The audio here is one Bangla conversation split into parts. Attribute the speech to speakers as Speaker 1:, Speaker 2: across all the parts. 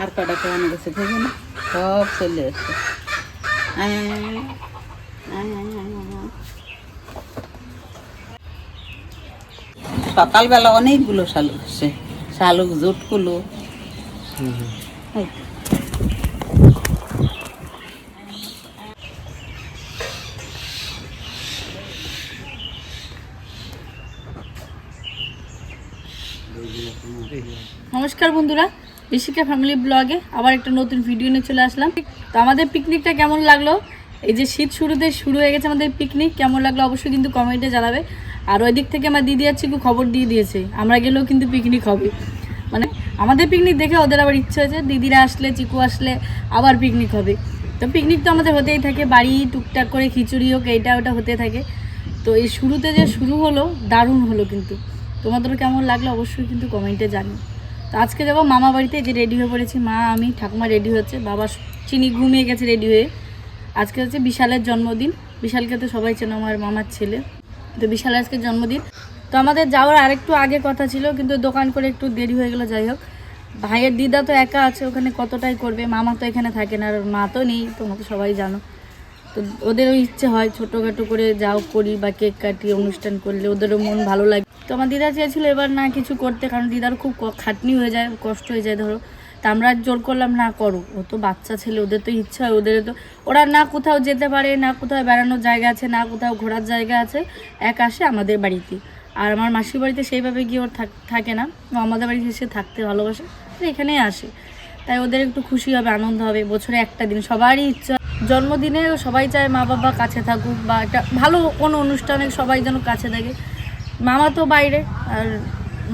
Speaker 1: আর কটা কেমন গেছে দেখুন সব চলে এসছে সকালবেলা অনেকগুলো শালুক এসছে শালুক জুটগুলো হুম
Speaker 2: নমস্কার বন্ধুরা, ঋষিকা ফ্যামিলি ব্লগে আবার একটা নতুন ভিডিও নিয়ে চলে আসলাম। তো আমাদের পিকনিকটা কেমন লাগল? এই যে শীত শুরুতে শুরু হয়ে গেছে আমাদের পিকনিক কেমন লাগল অবশ্যই কিন্তু কমেন্টে জানাবে। আর ওই দিক থেকে আমার দিদি আর চিকু খবর দিয়ে দিয়েছে, আমরা গেলেও কিন্তু পিকনিক হবে। মানে আমাদের পিকনিক দেখে ওদের আবার ইচ্ছে হয়েছে, দিদিরা আসলে, চিকু আসলে আবার পিকনিক হবে। তো পিকনিক তো আমাদের হতেই থাকে, বাড়ি টুকটাক করে খিচুড়ি হোক, এইটা ওটা হতে থাকে। তো এই শুরুতে যে শুরু হলো, দারুণ হলো কিন্তু। তোমাদের কেমন লাগল অবশ্যই কিন্তু কমেন্টে জানিও। তো আজকে যাব মামা বাড়িতে যে রেডি হয়ে পড়েছি। মা, আমি, ঠাকুমা রেডি হচ্ছে। বাবা চিনি ঘুমিয়ে গেছে রেডি হয়ে। আজকে হচ্ছে বিশালের জন্মদিন। বিশালকে তো সবাই চেনো, আমার মামার ছেলে। তো বিশাল আজকে জন্মদিন। তো আমাদের যাওয়ার আরেকটু আগে কথা ছিল, কিন্তু দোকান করে একটু দেরি হয়ে গেলো, যাই হোক। ভাইয়ের দিদা তো একা আছে, ওখানে কতটাই করবে? মামা তো এখানে থাকে না আর মা তো নেই, তোমরা তো সবাই জানো। তো ওদেরও ইচ্ছে হয় ছোটোখাটো করে যাও করি বা কেক কাটি অনুষ্ঠান করলে, ওদেরও মন ভালো লাগে। তো আমার দিদা চেয়েছিল এবার না কিছু করতে, কারণ দিদার খুব খাটনি হয়ে যায়, কষ্ট হয়ে যায়, ধরো। তা আমরা জোর করলাম, না করো, ও তো বাচ্চা ছেলে, ওদের তো ইচ্ছা হয়, ওদের তো ওরা না কোথাও যেতে পারে, না কোথাও বেড়ানোর জায়গা আছে, না কোথাও ঘোরার জায়গা আছে, এক আসে আমাদের বাড়িতে। আর আমার মাসির বাড়িতে সেইভাবে গিয়ে ওর থাক- না। আমাদের বাড়িতে এসে থাকতে ভালোবাসে এখানেই আসে। তাই ওদের একটু খুশি হবে, আনন্দ হবে, বছরে একটা দিন, সবারই ইচ্ছা জন্মদিনে সবাই চায় মা বাবা কাছে থাকুক বা একটা ভালো কোনো অনুষ্ঠানে সবাই যেন কাছে থাকে মামা তো বাইরে, আর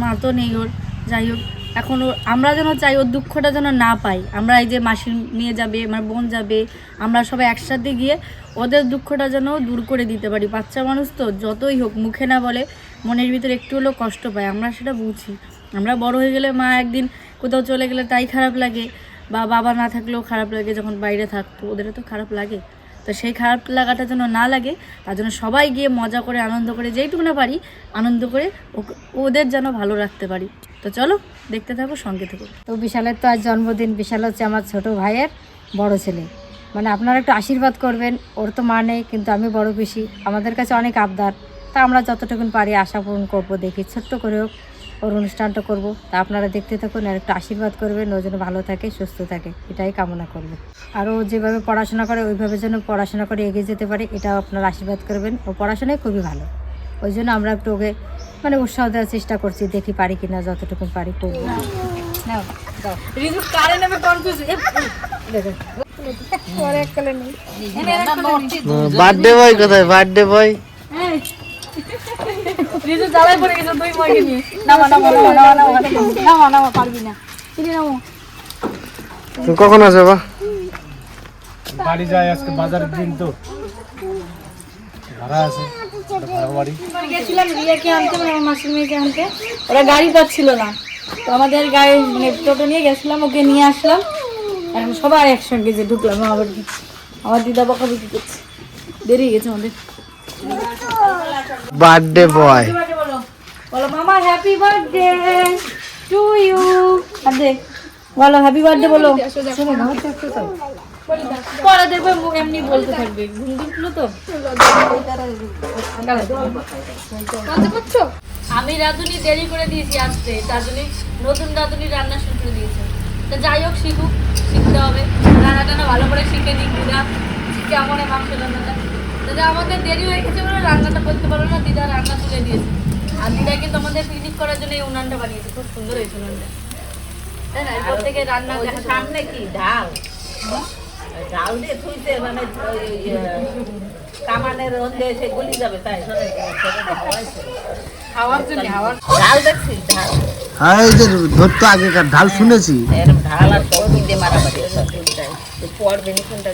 Speaker 2: মা তো নেই ওর, যাই হোক। এখন আমরা যেন চাই ওর দুঃখটা যেন না পাই। আমরা এই যে মাসি নিয়ে যাবে, আমার বোন যাবে, আমরা সবাই একসাথে গিয়ে ওদের দুঃখটা যেন দূর করে দিতে পারি। বাচ্চা মানুষ তো যতই হোক, মুখে না বলে, মনের ভিতরে একটু হলেও কষ্ট পায়। আমরা সেটা বুঝি। আমরা বড় হয়ে গেলে মা একদিন কোথাও চলে গেলে তাই খারাপ লাগে। বা বাবা না থাকলেও খারাপ লাগে যখন বাইরে থাকতো, ওদেরও তো খারাপ লাগে। তো সেই খারাপ লাগাটা যেন না লাগে, তার জন্য সবাই গিয়ে মজা করে, আনন্দ করে, যেইটুকু না পারি, আনন্দ করে ওদের যেন ভালো রাখতে পারি। তো চলো, দেখতে থাকো, সঙ্গে থাকো।
Speaker 3: তো বিশালের তো আজ জন্মদিন, বিশাল হচ্ছে আমার ছোট ভাইয়ের বড় ছেলে। মানে আপনারা একটু আশীর্বাদ করবেন, ওর তো মা নেই, কিন্তু আমি বড় পিসি আমাদের কাছে অনেক আবদার, তা আমরা যতটুকুন পারি আশা পূরণ করব দেখি, ছোট্ট করে হোক। ওর অনুষ্ঠানটা করব। তা আপনারা দেখতে থাকুন আর একটু আশীর্বাদ করবেন ও যেন ভালো থাকে সুস্থ থাকে। এটাই কামনা করব। আর ও যেভাবে পড়াশোনা করে ওইভাবে যেন পড়াশোনা করে এগিয়ে যেতে পারে এটাও আপনারা আশীর্বাদ করবেন। ও পড়াশোনায় খুবই ভালো। ওই জন্য আমরা একটু ওকে মানে উৎসাহ দেওয়ার চেষ্টা করছি দেখি পারি কিনা যতটুকু পারি করব। নাও দাও।
Speaker 2: রিজু কারে নেবে কনফিউজ
Speaker 4: বার্থডে বয় কোথায়? Birthday boy?
Speaker 2: রিজু জ্বালায় পড়ে গেছে দুই নিয়ে। নামা নামা নামা নামা নামা নামা নামা পারবি না। কিনে নামো।
Speaker 4: তুমি কখন আসবে বা?
Speaker 5: বাড়ি যায় আজকে বাজারের দিন তো। ভাড়া আছে
Speaker 2: গেছিলাম রিয়াকে আনতে মানে আমার মাসির মেয়েকে আনতে। ওরা গাড়ি পাচ্ছিল না। তো আমাদের গাড়ি মানে টোটো নিয়ে গেছিলাম ওকে নিয়ে আসলাম। এখন সবাই একসঙ্গে যে ঢুকলাম আবার আমার দিদা বকাবকি করছে। দেরি গেছে আমাদের।
Speaker 4: বার্থডে বয়
Speaker 2: বলো মামা হ্যাপি বার্থডে টু ইউ আদে বলো হ্যাপি বার্থডে বলো। পরে দেখবে মুখ এমনি বলতে থাকবে। ঘুম তো? আমি রাঁধুনি দেরি করে দিয়েছি আসতে তার জন্য নতুন রাঁধুনি রান্না শুরু করে দিয়েছে। তো যাই হোক শিখুক শিখতে হবে। রান্না টান্না ভালো করে শিখে নিক দিদা। কেমন হয় মাংস রান্নাটা। দাদা আমাদের দেরি হয়ে গেছে বলে রান্নাটা করতে পারল না দিদা রান্না তুলে দিয়েছে। আর দিদা কিন্তু আমাদের পিকনিক করার জন্য এই উনানটা বানিয়েছে খুব সুন্দর হয়েছে উনানটা। তাই না? এরপর থেকে রান্না সামনে কি? দিয়ে থুইতে মানে কামানের রন্ধে এসে গলি যাবে তাই। খাওয়ার জন্য খাওয়ার ঢাল দেখছিস? ঢাল
Speaker 4: হ্যাঁ এই যে ধরতো আগেকার ঢাল শুনেছি।
Speaker 1: ঢাল আর সবই দিয়ে মারামারি পড়বে নি কোনটা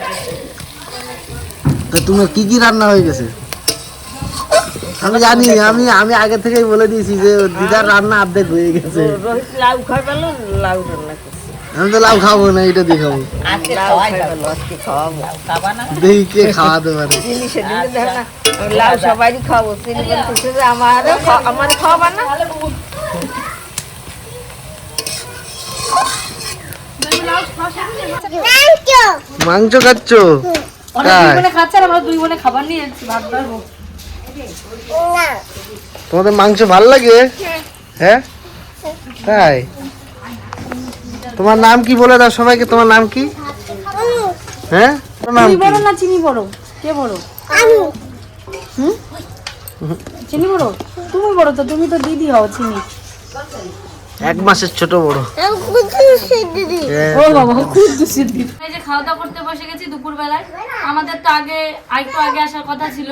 Speaker 4: তো তোমার কি কি রান্না হয়ে গেছে? আমি জানি, আমি আমি আগে থেকেই বলে দিয়েছি যে দিদার রান্না আপডেট হয়ে গেছে।
Speaker 1: লাউ খাই পেল লাউ
Speaker 4: আমি তো লাউ খাব না, এটা দিয়ে খাব। দেখি কে খাওয়াতে পারে।
Speaker 1: লাউ সবাই খাব আমার
Speaker 4: মাংস খাচ্ছ? তোমাদের মাংস ভালো লাগে? হ্যাঁ? তাই? তোমার নাম কি বলে দাও সবাইকে? তোমার নাম কি? হ্যাঁ? নাম
Speaker 2: বড় না চিনি বড় কে বড় হুম? চিনি বড় তুমি বড় তো তুমি তো দিদি হও চিনি।
Speaker 4: এক মাসের ছোট বড়। হ্যাঁ,
Speaker 2: ও বাবা খুব দুশিদি এই যে খাওয়া দাওয়া করতে বসে গেছি দুপুর বেলায় আমাদের তো আগে আরেকটু আগে আসার কথা ছিল।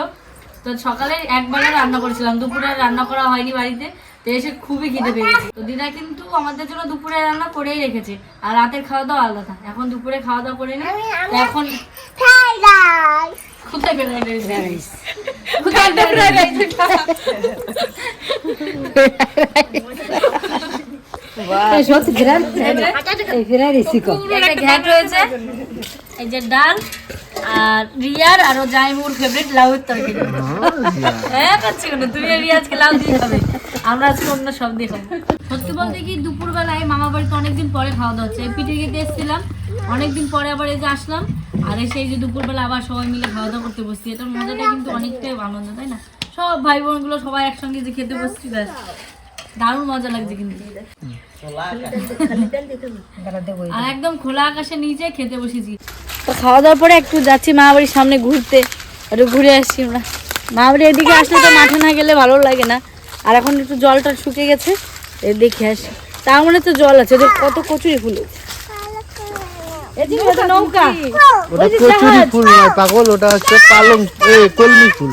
Speaker 2: তো সকালে একবারে রান্না করেছিলাম। দুপুরে রান্না করা হয়নি বাড়িতে। তো এসে খুবই খিদে পেয়ে গেছে তো দিদা কিন্তু আমাদের জন্য দুপুরে রান্না করেই রেখেছে। আর রাতের খাওয়া দাওয়া আলাদা। এখন দুপুরে খাওয়া দাওয়া করে নি। এখন কোথায় রাইস।
Speaker 3: সত্যি ফেরার এই শিখো
Speaker 2: একটা ঘ্যাট রয়েছে। এই যে ডাল আর রিয়ার আর জাইমুর ফেভারিট লাউয়ের তরকারি। হ্যাঁ পাচ্ছি কোনো। তুমি আর লাউ দিয়ে খাবে। আমরা আজকে অন্য সব দিয়ে খাব। সত্যি বলতে কি দুপুরবেলায় মামা বাড়িতে অনেকদিন পরে খাওয়া দাওয়া হচ্ছে। পিঠে খেতে এসেছিলাম। অনেকদিন পরে আবার এই যে আসলাম। আর এসে এই যে দুপুরবেলা আবার সবাই মিলে খাওয়া দাওয়া করতে বসছি। এটার মজাটা কিন্তু অনেকটাই আনন্দ তাই না? সব ভাই বোনগুলো সবাই একসঙ্গে যে খেতে বসছি ব্যাস। দারুণ মজা লাগছে কিন্তু। আর একদম খোলা আকাশের নিচে খেতে বসেছি। তো খাওয়া দাওয়ার পরে একটু যাচ্ছি মা বাড়ির সামনে ঘুরতে। একটু ঘুরে আসছি আমরা। মা বাড়ি এদিকে আসলে তো মাঠে না গেলে ভালো লাগে না। আর এখন একটু জলটা শুকিয়ে গেছে দেখে আসি। তার মনে তো জল আছে ওদের কত কচুরি ফুল। হয়েছে এদিকে ওটা নৌকা।
Speaker 4: ওটা কচুরি ফুল নয় পাগল ওটা হচ্ছে পালং কলমি ফুল।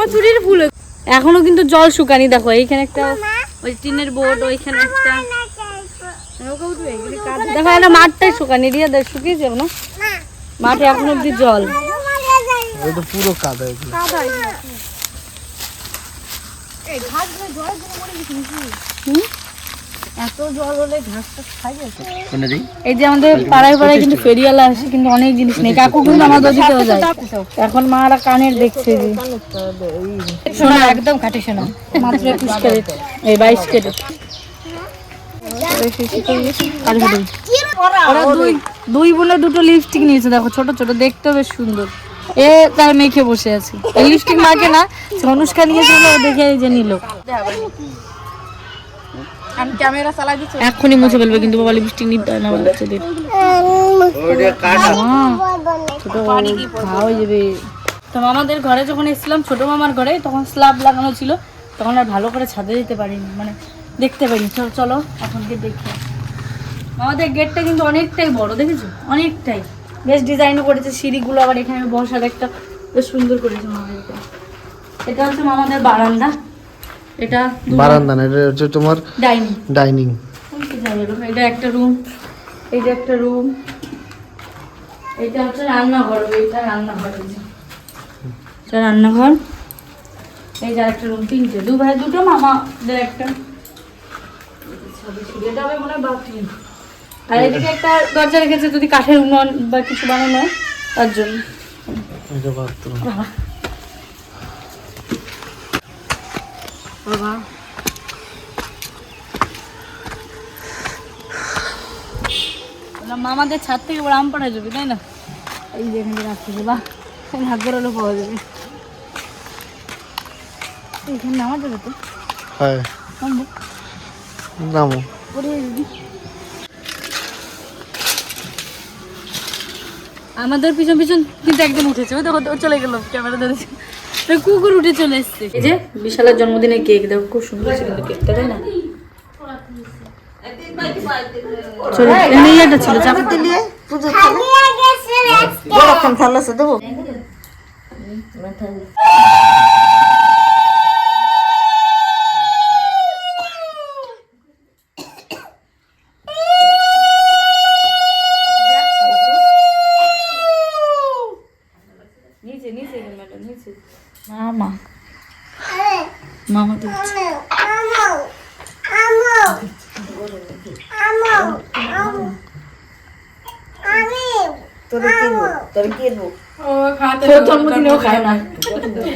Speaker 2: কচুরির ফুল। এখনও কিন্তু জল শুকানি দেখো এইখানে একটা ওই টিনের বোর্ড ওইখানে একটা। দেখো এটা মাঠটাই শুকানি দিয়ে দেখ শুকিয়ে যাব না? মাঠে এখন অব্দি জল।
Speaker 4: ওটা পুরো কাদা এগুলো।
Speaker 2: এত জল হলে ঘাসটা খাই
Speaker 4: কোনে
Speaker 2: এই যে আমাদের পাড়ায় পাড়ায় কিন্তু ফেরিওয়ালা আসে কিন্তু অনেক জিনিস নেই। কাকু কিন্তু আমাদের দিতেও যায়। এখন মারা কানের দেখছে যে।
Speaker 3: শোনা একদম খাটে শোনা।
Speaker 2: মাত্র একুশ ক্যারেট এই বাইশ। ওরা দুই দুই বোনে দুটো লিপস্টিক নিয়েছে দেখো ছোট ছোট দেখতে বেশ সুন্দর। এ তার মেখে বসে আছে। এই লিপস্টিক মাকে না অনুষ্কা নিয়েছিল দেখে এই যে নিল।
Speaker 1: আমি ক্যামেরা চালাই দিচ্ছি।
Speaker 2: এক্ষুনি মুছে ফেলবে কিন্তু বাবা লিপস্টিক নিতে হয় না বাচ্চাদের খাওয়া হয়ে। যাবে। তো মামাদের ঘরে যখন এসেছিলাম ছোট মামার ঘরে তখন স্ল্যাব লাগানো ছিল। তখন আর ভালো করে ছাদে দিতে পারিনি মানে দেখতে পারিনি। চলো চলো এখন গিয়ে দেখি। আমাদের গেটটা কিন্তু অনেকটাই বড় দেখেছ? অনেকটাই। বেশ ডিজাইনও করেছে সিঁড়িগুলো আবার এখানে বসার একটা বেশ সুন্দর করেছে মামাদের এটা। এটা হচ্ছে মামাদের বারান্দা। এটা
Speaker 4: বারান্দা না এটা হচ্ছে তোমার
Speaker 2: ডাইনিং।
Speaker 4: ডাইনিং।
Speaker 2: এটা একটা রুম এইটা একটা রুম এটা হচ্ছে রান্নাঘর এইটা রান্নাঘর এই যে। এটা রান্নাঘর এই যে একটা রুম তিনটে। দু ভাই দুটো মামাদের একটা। এটা হবে মনে হয় বাথরুম। আর এদিকে একটা দরজা রেখেছে যদি কাঠের উনুন বা কিছু বানানো হয় তার জন্য।
Speaker 4: এটা বাথরুম।
Speaker 2: বাবা। মামাদের ছাদ থেকে বড় আম পাঠা যাবে তাই না? এই যে এখানে এখানে হাত বেরোলে পাওয়া যাবে। এখানে নামা যাবে তো।
Speaker 4: হ্যাঁ।
Speaker 2: নামবো।
Speaker 4: নামো।
Speaker 2: ওরে দিদি। আমাদের পিছন পিছন কিন্তু একজন উঠেছে। ওই দেখো চলে গেল ক্যামেরা ধরেছে। কুকুর উঠে চলে এসছে। এই যে বিশালের জন্মদিনে কেক দেখো খুব সুন্দর ছিল কিন্তু কেকটা তাই না? চলো ছিল চাপ দিলে
Speaker 1: বড়ক্ষণ থাল্লাছে দেবো
Speaker 2: নিচে নিচে ম্যাডাম নিচে মামা মামা তো তোর জন্মদিনেও খায় না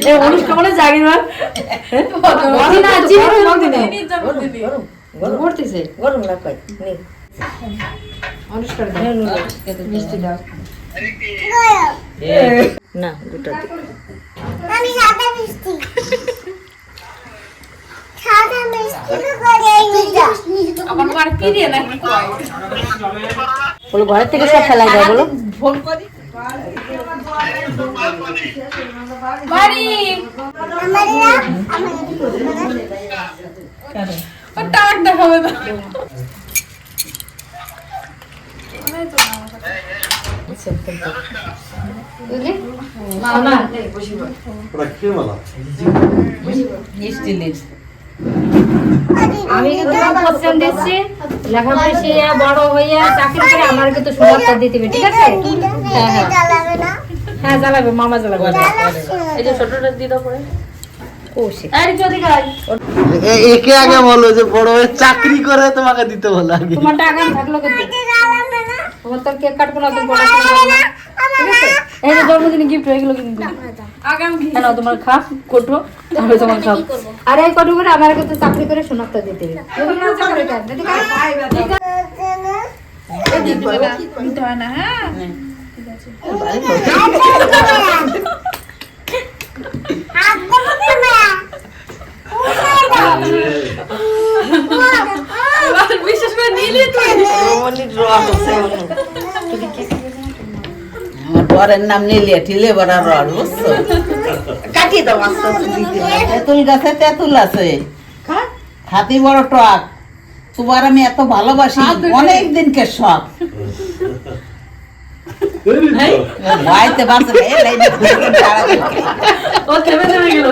Speaker 2: এ অনুষ্ঠান মানে জাগি না
Speaker 3: করতেছে গরম না কয় অনুষ্কার মিষ্টি দাও না দুটো
Speaker 6: আমি সাদা মিষ্টি সাদা মিষ্টি
Speaker 2: আমার মার কি দিয়ে না
Speaker 3: বলো ঘরের থেকে সব ফেলা যায় বলো
Speaker 2: বাড়ি
Speaker 6: আমার না আমার
Speaker 2: ও
Speaker 3: আমি কিন্তু কোশ্চেন দিচ্ছি। লেখাপড়া বড় হয়ে চাকরি করে আমার কিন্তু সুযোগটা দিতে ঠিক আছে? হ্যাঁ হ্যাঁ
Speaker 6: জ্বালাবে না
Speaker 3: হ্যাঁ জ্বালাবে মামা জ্বালাবে
Speaker 2: এই যে ছোটটা দিয়ে দাও পরে
Speaker 3: কৌশি
Speaker 2: আরে যদি গাই
Speaker 4: এ- একে আগে বলো যে বড় হয়ে চাকরি করে তোমাকে দিতে বলো আগে
Speaker 3: তোমার টাকা থাকল কেক কাটবো না এই যে জন্মদিনে গিফট হয়ে গেলো কিন্তু তোমার খাপ কোটো তাহলে তোমার খাপ আর এই কোটো করে আমার কিন্তু চাকরি করে শনাক্ত দিতে হবে না
Speaker 2: হয় বিশেষ করে নিলি তুই
Speaker 1: আমার বরের নাম নিলিয়া ঠিলে বড় রড বুঝছ? কাটিয়ে দাও আস্তে আস্তে তেঁতুল গাছে তেঁতুল আছে। হাতি বড় টক। তোমার আমি এত ভালোবাসি অনেক দিনকে শখ। না, তাড়াতাড়ি খাই।
Speaker 2: ও থেমে থেমে গেল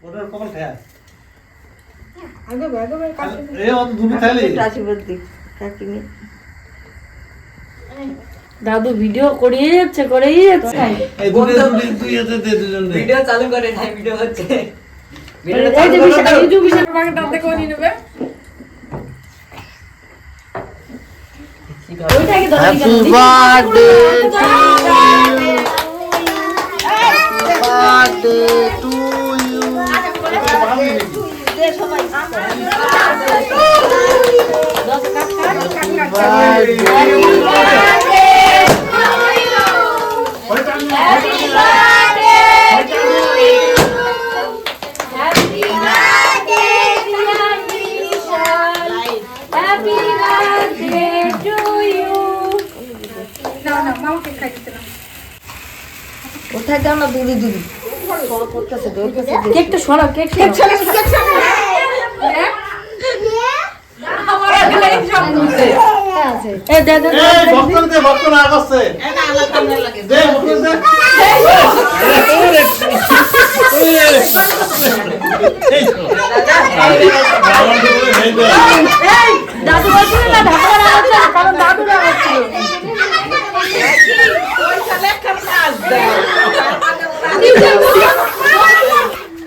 Speaker 5: ওটার কখন খায় এ অত দুবি খাইলি
Speaker 2: দাদু ভিডিও করিয়ে যাচ্ছে করেই যাচ্ছে
Speaker 5: এই দুটো দুই দুই হাতে দে দুজন
Speaker 7: ভিডিও চালু করে নাই ভিডিও হচ্ছে
Speaker 2: করে নিয়ে নেবে ওইটাকে ধরে
Speaker 4: happy birthday birthday to you
Speaker 3: কোথায় যাও না দুদি দুদি?
Speaker 2: কেকটা সরাও কেক কেক এ দে দে
Speaker 5: দে দে
Speaker 2: দাদু বলছিল না কারণ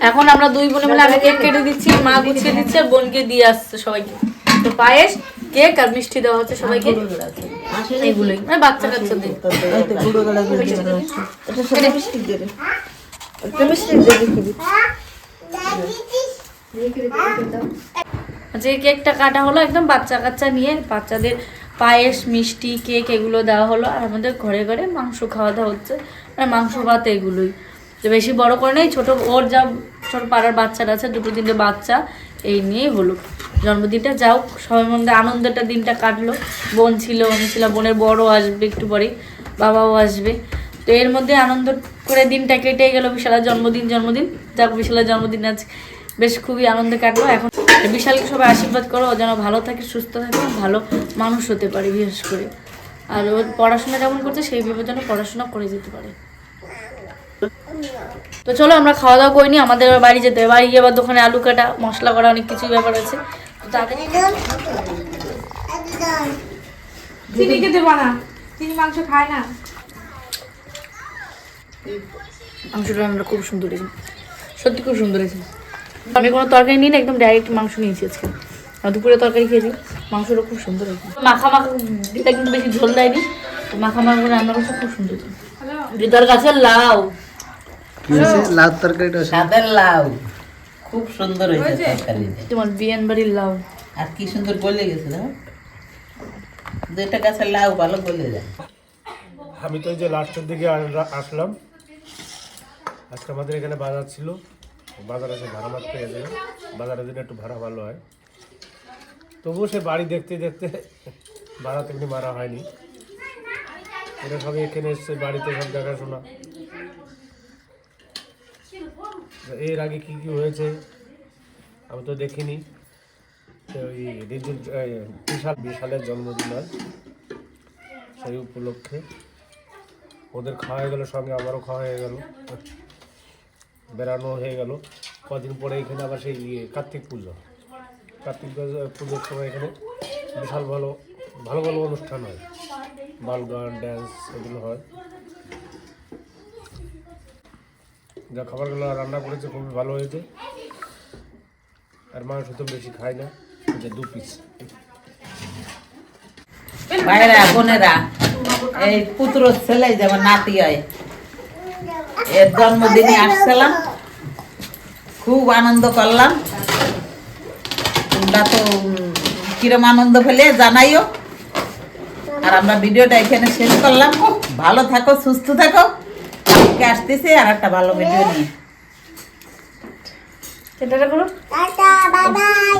Speaker 2: এখন আমরা দুই বোনে মিলে আগে কেক কেটে দিচ্ছি মা গুছিয়ে দিচ্ছে বোনকে দিয়ে আসছে সবাইকে। তো পায়েস কেক আর মিষ্টি দেওয়া হচ্ছে সবাইকে? এইগুলোই। মানে বাচ্চা কাচ্চাদের আচ্ছা এই কেকটা কাটা হলো একদম বাচ্চা কাচ্চা নিয়ে বাচ্চাদের পায়েস মিষ্টি কেক এগুলো দেওয়া হলো। আর আমাদের ঘরে ঘরে মাংস খাওয়া দাওয়া হচ্ছে। মানে মাংস ভাত এগুলোই। তো বেশি বড় করে নেই ছোট ওর যা ছোট পাড়ার বাচ্চারা আছে দুটো তিনটে বাচ্চা এই নিয়েই হলো। জন্মদিনটা যাও সবাই মধ্যে আনন্দটা দিনটা কাটলো। বোন ছিল, আমি ছিল বোনের বড় আসবে একটু পরে, বাবাও আসবে। তো এর মধ্যে আনন্দ করে দিনটা কেটে গেল বিশালার জন্মদিন জন্মদিন। যাক, বিশালার জন্মদিন আজ বেশ খুবই আনন্দে কাটলো। এখন বিশালকে সবাই আশীর্বাদ করো, ও যেন ভালো থাকে, সুস্থ থাকে, ভালো মানুষ হতে পারে, বিশেষ করে। আর ওর পড়াশোনা যেমন করছে সেই ভেবে যেন পড়াশোনা করে যেতে পারে। তো চলো, আমরা খাওয়া দাওয়া করিনি আমাদের বাড়ি যেতে বাড়ি গিয়ে আবার দোকানে আলু কাটা, মশলা করা, অনেক কিছুই ব্যাপার আছে।
Speaker 8: চিনিকে দেবো না। চিনি মাংস খায় না।
Speaker 2: মাংসটা আমরা খুব সুন্দর হয়েছে। সত্যি খুব সুন্দর হয়েছে। আমি কোনো তরকারি নিই না একদম ডাইরেক্ট মাংস নিয়েছি আজকে। আর দুপুরে তরকারি খেয়েছি মাংসটা খুব সুন্দর হয়েছে। মাখা মাখা দিতে কিন্তু বেশি ঝোল দেয়নি। মাখা মাখা করে রান্না করছে খুব সুন্দর দিদার গাছের লাউ।
Speaker 4: লাউ তরকারিটা
Speaker 1: লাউ। খুব সুন্দর হয়েছে
Speaker 2: তোমার বিয়ান বাড়ির লাউ।
Speaker 1: আর কি সুন্দর গলে গেছে না? দুইটা গাছের লাউ ভালো গলে যায়।
Speaker 5: আমি তো যে লাস্টের দিকে আসলাম। আজকে আমাদের এখানে বাজার ছিল। বাজারে এসে ভাড়া মারতে গেছে বাজারের দিনে একটু ভাড়া ভালো হয়। তবুও সে বাড়ি দেখতে দেখতে ভাড়া তেমনি মারা হয়নি। এরা সবাই এখানে এসছে বাড়িতে সব দেখাশোনা। এর আগে কি কি হয়েছে, আমি তো দেখিনি। ওই বিশাল, বিশালের জন্মদিন হয় সেই উপলক্ষে। ওদের খাওয়া হয়ে গেল, সঙ্গে আমারও খাওয়া হয়ে গেল। বেড়ানো হয়ে গেল। কদিন পরে এখানে আবার সেই ইয়ে কার্তিক পুজো। কার্তিক পুজো- পুজোর সময় এখানে বিশাল ভালো ভালো ভালো অনুষ্ঠান হয়। বাল গান ড্যান্স এগুলো হয়। যা খাবারগুলো রান্না করেছে, খুবই ভালো হয়েছে। আর মাংস তো বেশি খাই না যে দু পিস
Speaker 1: ভাইরা বোনেরা, এই পুত্র ছেলে যেমন নাতি হয়, এর জন্মদিনে আসছিলাম, খুব আনন্দ করলাম। তোমরা তো কিরম আনন্দ পেলে জানাইও। আর আমরা ভিডিওটা এখানে শেষ করলাম। ভালো থাকো, সুস্থ থাকো। কালকে আসতেছে আর একটা ভালো ভিডিও নিয়ে।
Speaker 2: সেটা করো
Speaker 6: টাটা বাই বাই